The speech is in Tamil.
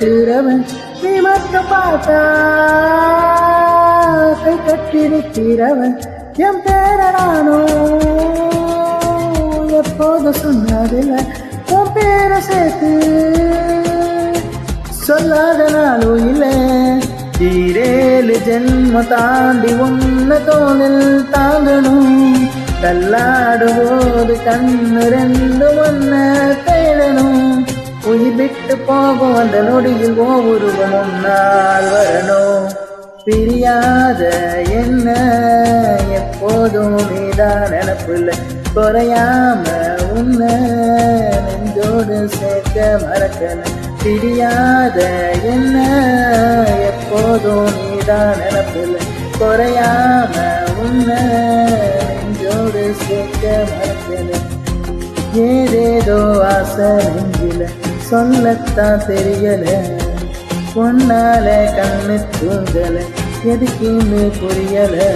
இருக்கிறவன் நீ மட்டும் பார்த்தா கை என் பேரனானோ எப்போது எப்போதும் சொன்னதில்லை உன் பேரை சேர்த்து. சொல்லாத நாளும் இல்லை ஈரேழு ஜென்ம தாண்டி உன்ன தோணில் தாங்கணும். தள்ளாடுவோது கண்ணு ரெண்டு ஒன்ன தேடணும். விட்டு போகும் அந்த நொடியில் ஒவ்வொருவன் நாள் வரணும். பிரியாத என்ன? எப்போதும் நீதான் நினப்புல குறையாம உன்ன நெஞ்சோடு சேர்க்க மறக்கல. பிரியாத என்ன? எப்போதும் நீதான் நினப்புல குறையாம உன்ன நெஞ்சோடு சேர்க்க மறக்கல. ஏதேதோ ஆசை நெஞ்சில. சொல்லத்தான் தெரியல. பொன்னால கண்ணு தூங்கல. எதுக்குன்னு புரியலை.